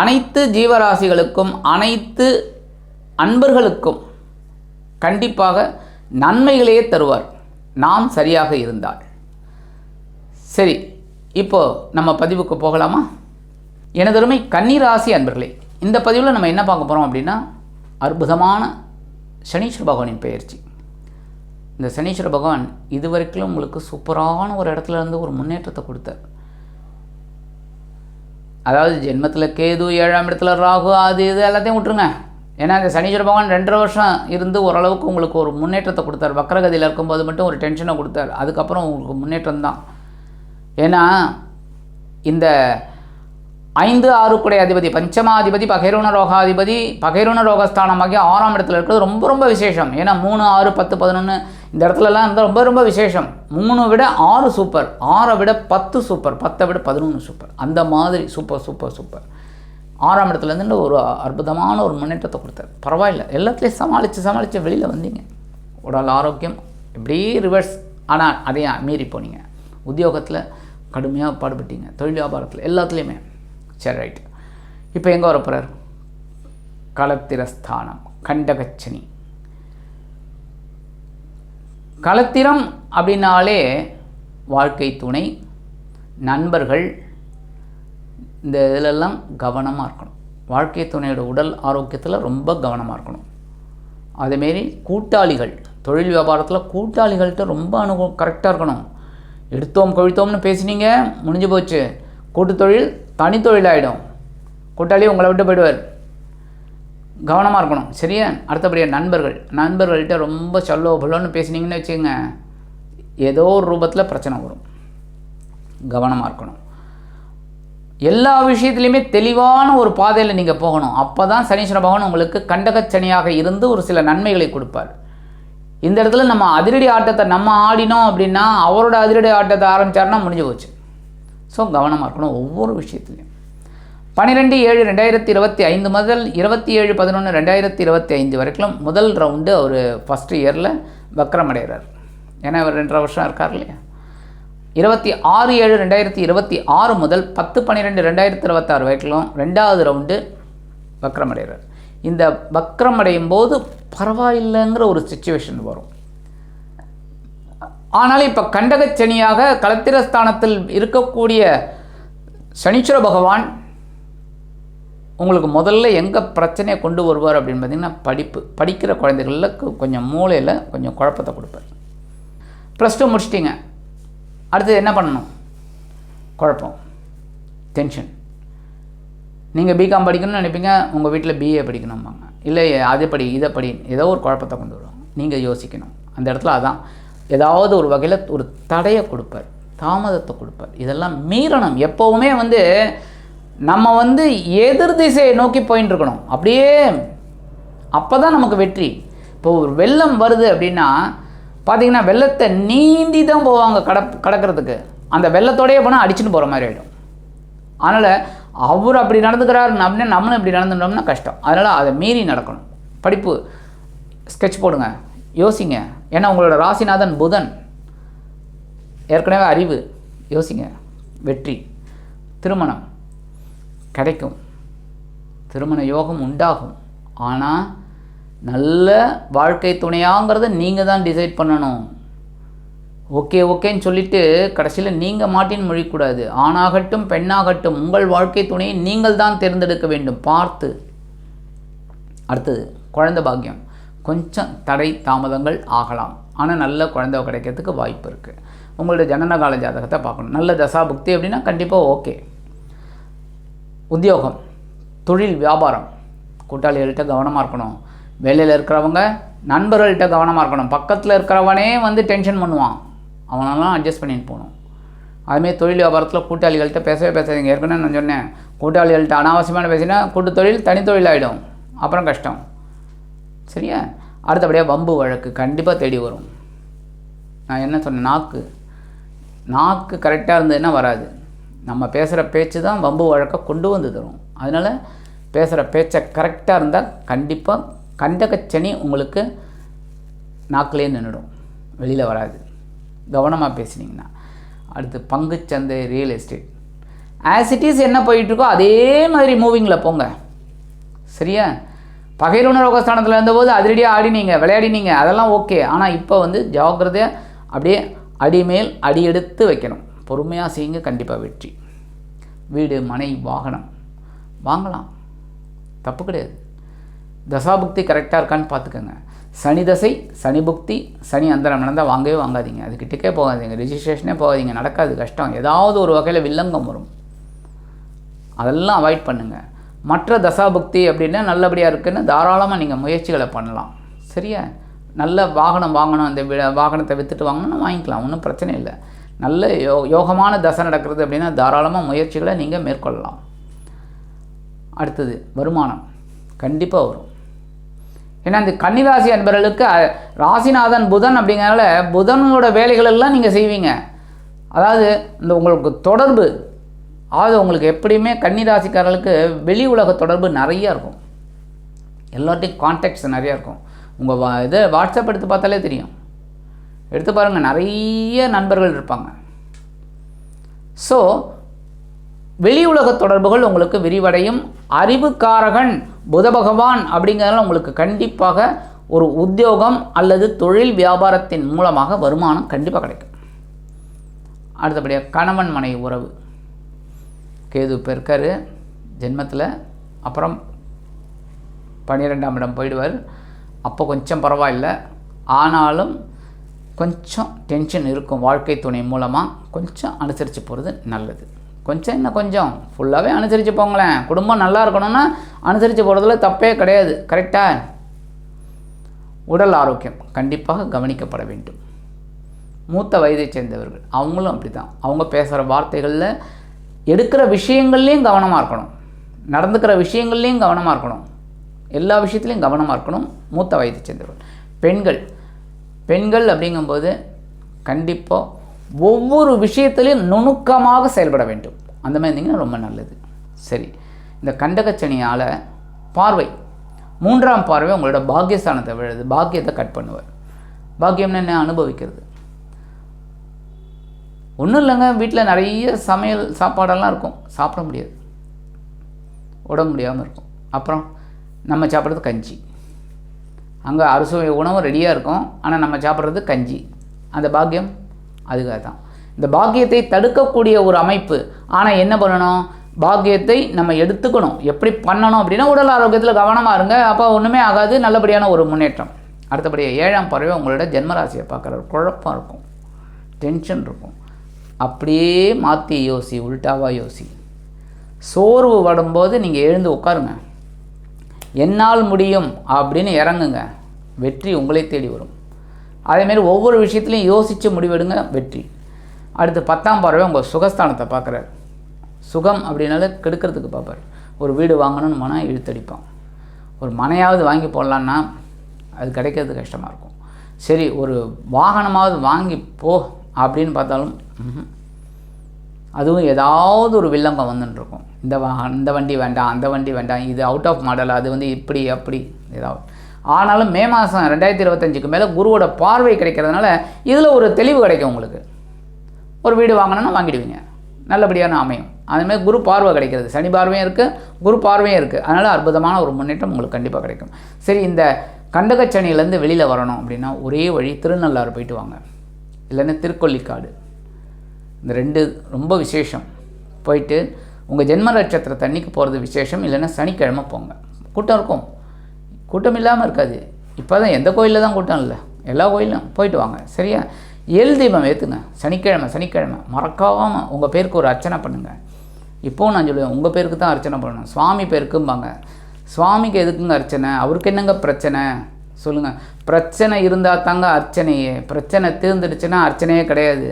அனைத்து ஜீவராசிகளுக்கும் அனைத்து அன்பர்களுக்கும் கண்டிப்பாக நன்மைகளையே தருவார். நாம் சரியாக இருந்தால். சரி இப்போ நம்ம பதிவுக்கு போகலாமா? எனதருமை கன்னிராசி அன்பர்களே இந்த பதிவில் நம்ம என்ன பார்க்க போகிறோம் அப்படின்னா அற்புதமான சனீஸ்வர பகவானின் பெயர்ச்சி. இந்த சனீஸ்வர பகவான் இதுவரைக்கும் உங்களுக்கு சூப்பரான ஒரு இடத்துல இருந்து ஒரு முன்னேற்றத்தை கொடுத்தார். அதாவது ஜென்மத்தில் கேது ஏழாம் இடத்துல ராகு அது இது எல்லாத்தையும் விட்டுருங்க. ஏன்னா அந்த சனீஸ்வர பகவான் ரெண்டரை வருஷம் இருந்து ஓரளவுக்கு உங்களுக்கு ஒரு முன்னேற்றத்தை கொடுத்தார். வக்கரகதியில் இருக்கும்போது மட்டும் ஒரு டென்ஷனை கொடுத்தார். அதுக்கப்புறம் உங்களுக்கு முன்னேற்றம் தான். ஏன்னா இந்த ஐந்து ஆறுக்குடைய அதிபதி பஞ்சமாதிபதி பகைருண ரோகாதிபதி பகைருண ரோகஸ்தானமாகி ஆறாம் இடத்துல இருக்கிறது ரொம்ப ரொம்ப விசேஷம். ஏன்னா மூணு ஆறு பத்து பதினொன்று இந்த இடத்துலலாம் இருந்தால் ரொம்ப ரொம்ப விசேஷம். மூணு விட ஆறு சூப்பர் ஆறை விட பத்து சூப்பர் பத்தை விட பதினொன்று சூப்பர். அந்த மாதிரி சூப்பர் சூப்பர் சூப்பர். ஆறாம் இடத்துலேருந்து ஒரு அற்புதமான ஒரு முன்னேற்றத்தை கொடுத்தாரு. பரவாயில்ல எல்லாத்துலேயும் சமாளித்து சமாளித்து வெளியில் வந்தீங்க. உடல் ஆரோக்கியம் இப்படியே ரிவர்ஸ் ஆனால் அதையும் மீறி போனீங்க. உத்தியோகத்தில் கடுமையாக பாடுபட்டீங்க. தொழில் வியாபாரத்தில் எல்லாத்துலேயுமே. சரி ரைட் இப்போ எங்கே வர போகிறார் களத்திரஸ்தானம் கண்டகச்சனி. களத்திரம் அப்படின்னாலே வாழ்க்கை துணை நண்பர்கள். இந்த இதிலெல்லாம் கவனமாக இருக்கணும். வாழ்க்கை துணையோட உடல் ஆரோக்கியத்தில் ரொம்ப கவனமாக இருக்கணும். அதேமாரி கூட்டாளிகள் தொழில் வியாபாரத்தில் கூட்டாளிகள்கிட்ட ரொம்ப அனுபவம் கரெக்டாக இருக்கணும். எடுத்தோம் கழித்தோம்னு பேசினீங்க முடிஞ்சு போச்சு. கூட்டு தொழில் தனித்தொழிலாகிடும் கூட்டாளி உங்களை விட்டு போயிடுவார். கவனமாக இருக்கணும் சரியா? அடுத்தபடியாக நண்பர்கள். நண்பர்கள்கிட்ட ரொம்ப சல்லோ புல்லோன்னு பேசுனீங்கன்னு வச்சுக்கோங்க ஏதோ ஒரு ரூபத்தில் பிரச்சனை வரும். கவனமாக இருக்கணும். எல்லா விஷயத்துலையுமே தெளிவான ஒரு பாதையில் நீங்கள் போகணும். அப்போ தான் சனீஸ்வர பகவான் உங்களுக்கு கண்டகச்சனியாக இருந்து ஒரு சில நன்மைகளை கொடுப்பார். இந்த இடத்துல நம்ம அதிரடி ஆட்டத்தை நம்ம ஆடினோம் அப்படின்னா அவரோட அதிரடி ஆட்டத்தை ஆரம்பித்தாருன்னா முடிஞ்சு போச்சு. ஸோ கவனமாக இருக்கணும் ஒவ்வொரு விஷயத்துலையும். பன்னிரெண்டு ஏழு ரெண்டாயிரத்தி இருபத்தி ஐந்து முதல் இருபத்தி ஏழு பதினொன்று ரெண்டாயிரத்தி இருபத்தி ஐந்து வரைக்கும் முதல் ரவுண்டு அவர் ஃபஸ்ட் இயரில் வக்ரம் அடைகிறார். ஏன்னா அவர் ரெண்டரை வருஷம் இருக்கார் இல்லையா? இருபத்தி ஆறு ஏழு ரெண்டாயிரத்தி இருபத்தி ஆறு முதல் பத்து பன்னிரெண்டு ரெண்டாயிரத்தி இருபத்தாறு வரைக்கும் ரெண்டாவது ரவுண்டு வக்ரம் அடைகிறார். இந்த வக்ரம் அடையும் போது பரவாயில்லைங்கிற ஒரு சுச்சுவேஷன் வரும். ஆனால் இப்போ கண்டகச்சனியாக களத்திரஸ்தானத்தில் இருக்கக்கூடிய சனீஸ்வர பகவான் உங்களுக்கு முதல்ல எங்கே பிரச்சனையை கொண்டு வருவார் அப்படின்னு பார்த்தீங்கன்னா படிப்பு படிக்கிற குழந்தைகளில் கொஞ்சம் மூளையில் கொஞ்சம் குழப்பத்தை கொடுப்பார். ப்ளஸ் டூ முடிச்சிட்டிங்க. அடுத்தது என்ன பண்ணணும்? குழப்பம் டென்ஷன் நீங்கள் பிகாம் படிக்கணும்னு நினைப்பீங்க உங்கள் வீட்டில் பிஏ படிக்கணும்பாங்க. இல்லை அதை படி இதை படி ஏதோ ஒரு குழப்பத்தை கொண்டு வருவாங்க. நீங்கள் யோசிக்கணும். அந்த இடத்துல அதான். ஏதாவது ஒரு வகையில் ஒரு தடையை கொடுப்பார் தாமதத்தை கொடுப்பார். இதெல்லாம் மீறணும். எப்போவுமே வந்து நம்ம வந்து எதிர் திசையை நோக்கி போயின்னு இருக்கணும். அப்படியே அப்போ தான் நமக்கு வெற்றி. இப்போ ஒரு வெள்ளம் வருது அப்படின்னா பார்த்திங்கன்னா வெள்ளத்தை நீந்தி தான் போவாங்க கட கடக்கிறதுக்கு. அந்த வெள்ளத்தோடையே போனால் அடிச்சுட்டு போகிற மாதிரி ஆகிடும் அதனால் அவர் அப்படி நடந்துக்கிறார் அப்படின்னா நம்மளும் இப்படி நடந்துட்டோம்னா கஷ்டம். அதனால் அதை மீறி நடக்கணும். படிப்பு ஸ்கெட்ச் போடுங்க. யோசிங்க. ஏன்னா உங்களோட ராசிநாதன் புதன். ஏற்கனவே அறிவு. யோசிங்க. வெற்றி. திருமணம். கிடைக்கும். திருமண யோகம் உண்டாகும். ஆனால் நல்ல வாழ்க்கை துணையாங்கிறத நீங்கள் தான் டிசைட் பண்ணணும். ஓகே ஓகேன்னு சொல்லிட்டு கடைசியில் நீங்கள் மாட்டின் மொழிக்கூடாது ஆணாகட்டும் பெண்ணாகட்டும் உங்கள் வாழ்க்கை துணையை நீங்கள் தான் தேர்ந்தெடுக்க வேண்டும். பார்த்து. அடுத்தது குழந்தை பாக்கியம். கொஞ்சம் தடை தாமதங்கள் ஆகலாம். ஆனால் நல்ல குழந்தை கிடைக்கிறதுக்கு வாய்ப்பு இருக்குது உங்களோட ஜனனகால ஜாதகத்தை பார்க்கணும். நல்ல தசா புக்தி அப்படின்னா கண்டிப்பாக ஓகே. உத்தியோகம் தொழில் வியாபாரம். கூட்டாளிகள்கிட்ட கவனமாக இருக்கணும். வேலையில் இருக்கிறவங்க நண்பர்கள்கிட்ட கவனமாக இருக்கணும். பக்கத்தில் இருக்கிறவனே வந்து டென்ஷன் பண்ணுவான். அவனெல்லாம் அட்ஜஸ்ட் பண்ணிட்டு போகணும். அதுமாரி தொழில் வியாபாரத்தில் கூட்டாளிகள்கிட்ட பேசவே பேசாதீங்க. ஏற்கனவே நான் சொன்னேன். கூட்டாளிகள்கிட்ட அனாவசியமான பேசினா கூட்டு தொழில் தனித்தொழில் ஆகிடும் அப்புறம் கஷ்டம். சரியா? அடுத்தபடியாக வம்பு வழக்கு கண்டிப்பாக தேடி வரும். நான் என்ன சொன்னேன்? நாக்கு. நாக்கு கரெக்டாக இருந்ததுன்னா வராது. நம்ம பேசுகிற பேச்சு தான் வம்பு வழக்கை கொண்டு வந்து தரும். அதனால் பேசுகிற பேச்சை கரெக்டாக இருந்தால் கண்டிப்பாக கண்டகச்சனி உங்களுக்கு நாக்கிலே நின்றுடும் வெளியில் வராது. கவனமாக பேசுனீங்கன்னா. அடுத்து பங்குச்சந்தை real estate as it is என்ன போயிட்டுருக்கோ அதே மாதிரி மூவிங்கில் போங்க. சரியா? பகைருணர் ரோகஸ்தானத்தில் இருந்தபோது அதிரடியாக ஆடினீங்க விளையாடினீங்க. அதெல்லாம் ஓகே. ஆனால் இப்போ வந்து ஜாக்கிரதையாக அப்படியே அடிமேல் அடி எடுத்து வைக்கணும். பொறுமையாக செய்யுங்க. கண்டிப்பாக வெற்றி. வீடு மனை வாகனம். வாங்கலாம். தப்பு கிடையாது. தசாபுக்தி கரெக்டாக இருக்கான்னு பார்த்துக்கோங்க. சனி தசை சனி புக்தி சனி அந்தரம் நடந்தால் வாங்கவே வாங்காதீங்க. அது கிட்டக்கே போகாதீங்க. ரிஜிஸ்ட்ரேஷனே போகாதீங்க. நடக்காது. கஷ்டம். ஏதாவது ஒரு வகையில் வில்லங்கம் வரும். அதெல்லாம் அவாய்ட் பண்ணுங்கள் மற்ற தசாபக்தி அப்படின்னா நல்லபடியாக இருக்குன்னு தாராளமாக நீங்கள் முயற்சிகளை பண்ணலாம். சரியா? நல்ல வாகனம் வாங்கணும் அந்த வாகனத்தை விற்றுட்டு வாங்கணும்னா வாங்கிக்கலாம் ஒன்றும் பிரச்சனை இல்லை. நல்ல யோ யோகமான தசை நடக்கிறது அப்படின்னா தாராளமாக முயற்சிகளை நீங்கள் மேற்கொள்ளலாம். அடுத்தது வருமானம். கண்டிப்பாக வரும். ஏன்னா இந்த கன்னிராசி அன்பர்களுக்கு ராசிநாதன் புதன் அப்படிங்கிறனால புதனோட வேலைகள் எல்லாம் நீங்கள் செய்வீங்க. அதாவது இந்த உங்களுக்கு தொடர்பு அதாவது உங்களுக்கு எப்படியுமே கன்னிராசிக்காரர்களுக்கு வெளி உலக தொடர்பு நிறையா இருக்கும். எல்லாத்தையும் கான்டாக்ட்ஸ் நிறையா இருக்கும். உங்கள் வா இதை வாட்ஸ்அப் எடுத்து பார்த்தாலே தெரியும். எடுத்து பாருங்கள் நிறைய நண்பர்கள் இருப்பாங்க. ஸோ வெளி உலக தொடர்புகள் உங்களுக்கு விரிவடையும். அறிவுக்காரகன் புத பகவான் அப்படிங்கிறதுனால உங்களுக்கு கண்டிப்பாக ஒரு உத்தியோகம் அல்லது தொழில் வியாபாரத்தின் மூலமாக வருமானம் கண்டிப்பாக கிடைக்கும். அடுத்தபடியாக கணவன் மனை உறவு. கேது இப்போ இருக்கார். ஜென்மத்தில். அப்புறம் பன்னிரெண்டாம் இடம் போயிடுவார். அப்போ கொஞ்சம் பரவாயில்ல. ஆனாலும் கொஞ்சம் டென்ஷன் இருக்கும் வாழ்க்கை துணை மூலமாக கொஞ்சம் அனுசரித்து போகிறது நல்லது. கொஞ்சம் இன்னும் கொஞ்சம்? ஃபுல்லாகவே அனுசரித்து போங்களேன். குடும்பம் நல்லா இருக்கணும்னா அனுசரித்து போகிறதுல தப்பே கிடையாது. கரெக்டாக உடல் ஆரோக்கியம் கண்டிப்பாக கவனிக்கப்பட வேண்டும். மூத்த வயதைச் சேர்ந்தவர்கள். அவங்களும் அப்படி தான் அவங்க பேசுகிற வார்த்தைகளில் எடுக்கிற விஷயங்கள்லேயும் கவனமாக இருக்கணும். நடந்துக்கிற விஷயங்கள்லேயும் கவனமாக இருக்கணும். எல்லா விஷயத்துலையும் கவனமாக இருக்கணும். மூத்த வயது சேர்ந்தவர்கள். பெண்கள். பெண்கள் அப்படிங்கும்போது கண்டிப்பாக ஒவ்வொரு விஷயத்துலையும் நுணுக்கமாக செயல்பட வேண்டும். அந்த மாதிரி இருந்தீங்கன்னா ரொம்ப நல்லது. சரி. இந்த கண்டகச்சனியால் பார்வை. மூன்றாம் பார்வை உங்களோட பாக்கியஸ்தானத்தை விழுது. பாக்கியத்தை கட் பண்ணுவார். பாக்கியம்னு என்ன? அனுபவிக்கிறது. ஒன்றும் இல்லைங்க வீட்டில் நிறைய சமையல் சாப்பாடெல்லாம் இருக்கும். சாப்பிட முடியாது. உடம்பு முடியாமல் இருக்கும். அப்புறம் நம்ம சாப்பிட்றது கஞ்சி. அங்கே அறுசுவை உணவு ரெடியாக இருக்கும். ஆனால் நம்ம சாப்பிட்றது கஞ்சி. அந்த பாக்கியம் அதுக்காக தான் இந்த பாக்கியத்தை தடுக்கக்கூடிய ஒரு அமைப்பு. ஆனால் என்ன பண்ணணும்? பாக்கியத்தை நம்ம எடுத்துக்கணும். எப்படி பண்ணணும் அப்படின்னா உடல் ஆரோக்கியத்தில் கவனமாக இருங்க. அப்போ ஒன்றுமே ஆகாது. நல்லபடியான ஒரு முன்னேற்றம். அடுத்தபடியாக ஏழாம் பறவை உங்களோட ஜென்மராசியை பார்க்குற குழப்பம் இருக்கும். டென்ஷன் இருக்கும். அப்படியே மாற்றி யோசி உல்டாவாக யோசி. சோர்வு வரும்போது நீங்கள் எழுந்து உட்காருங்க. என்னால் முடியும் அப்படின்னு இறங்குங்க. வெற்றி உங்களை தேடி வரும். அதேமாரி ஒவ்வொரு விஷயத்துலையும் யோசித்து முடிவெடுங்க வெற்றி. அடுத்து பத்தாம் பார்வை உங்கள் சுகஸ்தானத்தை பார்க்குறாரு. சுகம் அப்படின்னால கெடுக்கிறதுக்கு பார்ப்பார். ஒரு வீடு வாங்கணும்னு மனம் இழுத்தடிப்பான். ஒரு மனையாவது வாங்கி போடலான்னா அது கிடைக்கிறது கஷ்டமாக இருக்கும். சரி ஒரு வாகனமாவது வாங்கி போ. அப்படின்னு பார்த்தாலும் அதுவும் ஏதாவது ஒரு வில்லங்கம் வந்துட்டுருக்கும் இந்த வ அந்த வண்டி வேண்டாம் அந்த வண்டி வேண்டாம் இது அவுட் ஆஃப் மாடல் அது வந்து இப்படி அப்படி ஏதாவது. ஆனாலும் மே மாதம் ரெண்டாயிரத்தி இருபத்தஞ்சுக்கு மேலே குருவோட பார்வை கிடைக்கிறதுனால இதில் ஒரு தெளிவு கிடைக்கும் உங்களுக்கு. ஒரு வீடு வாங்கினோன்னா வாங்கிடுவீங்க. நல்லபடியான அமையும். அதுமாதிரி குரு பார்வை கிடைக்கிறது. சனி பார்வையும் இருக்குது குரு பார்வையும் இருக்குது அதனால் அற்புதமான ஒரு முன்னேற்றம் உங்களுக்கு கண்டிப்பாக கிடைக்கும். சரி இந்த கண்டகச்சனியிலேருந்து வெளியில் வரணும் அப்படின்னா ஒரே வழி திருநள்ளாறு போயிட்டு வாங்க. இல்லைன்னா திருக்கொல்லிக்காடு இந்த ரெண்டு ரொம்ப விசேஷம். போயிட்டு உங்கள் ஜென்ம நட்சத்திர தண்ணிக்கு போகிறது விசேஷம் இல்லைன்னா சனிக்கிழமை போங்க. கூட்டம் இருக்கும். கூட்டம் இல்லாமல் இருக்காது. இப்போ தான் எந்த கோயிலில் தான் கூட்டம் இல்லை. எல்லா கோயிலும் போயிட்டு வாங்க. சரியா? எல் தீபம் ஏற்றுங்க சனிக்கிழமை சனிக்கிழமை. மறக்காமல் உங்கள் பேருக்கு ஒரு அர்ச்சனை பண்ணுங்கள் இப்போவும் நான் சொல்லுவேன் உங்கள் பேருக்கு தான் அர்ச்சனை பண்ணணும். சுவாமி பேருக்கும்பாங்க. சுவாமிக்கு எதுக்குங்க அர்ச்சனை? அவருக்கு என்னங்க பிரச்சனை? சொல்லுங்கள் பிரச்சனை இருந்தால் தாங்க அர்ச்சனையே. பிரச்சனை தீர்ந்துடுச்சுன்னா அர்ச்சனையே கிடையாது.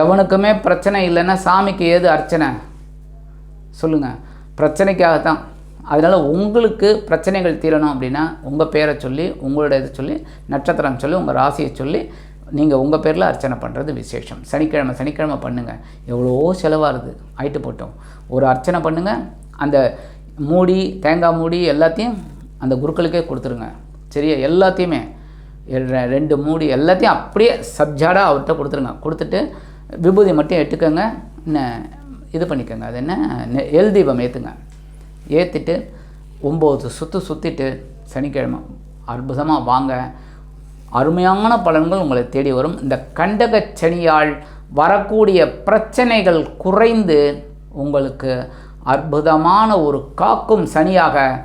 எவனுக்குமே பிரச்சனை இல்லைன்னா சாமிக்கு ஏது அர்ச்சனை? சொல்லுங்கள் பிரச்சனைக்காகத்தான். அதனால் உங்களுக்கு பிரச்சனைகள் தீரணும் அப்படின்னா உங்கள் பேரை சொல்லி உங்களோட இதை சொல்லி நட்சத்திரம் சொல்லி உங்கள் ராசியை சொல்லி நீங்கள் உங்கள் பேரில் அர்ச்சனை பண்ணுறது விசேஷம். சனிக்கிழமை சனிக்கிழமை பண்ணுங்கள் எவ்வளோ செலவாகுது ஆயிட்டு போட்டோம். ஒரு அர்ச்சனை பண்ணுங்கள் அந்த மூடி தேங்காய் மூடி எல்லாத்தையும் அந்த குருக்களுக்கே கொடுத்துருங்க. சரியா? எல்லாத்தையுமே ரெண்டு மூடி எல்லாத்தையும் அப்படியே சப்ஜாடாக அவர்கிட்ட கொடுத்துருங்க. கொடுத்துட்டு விபூதி மட்டும் எடுத்துக்கோங்க. என்ன இது பண்ணிக்கோங்க. அது என்ன? நெ- எல் தீபம் ஏற்றுங்க ஏற்றிட்டு ஒம்பது சுற்று சுற்றிட்டு சனிக்கிழமை அற்புதமாக வாங்க. அருமையான பலன்கள் உங்களை தேடி வரும். இந்த கண்டகச் சனியால் வரக்கூடிய பிரச்சனைகள் குறைந்து உங்களுக்கு அற்புதமான ஒரு காக்கும் சனியாக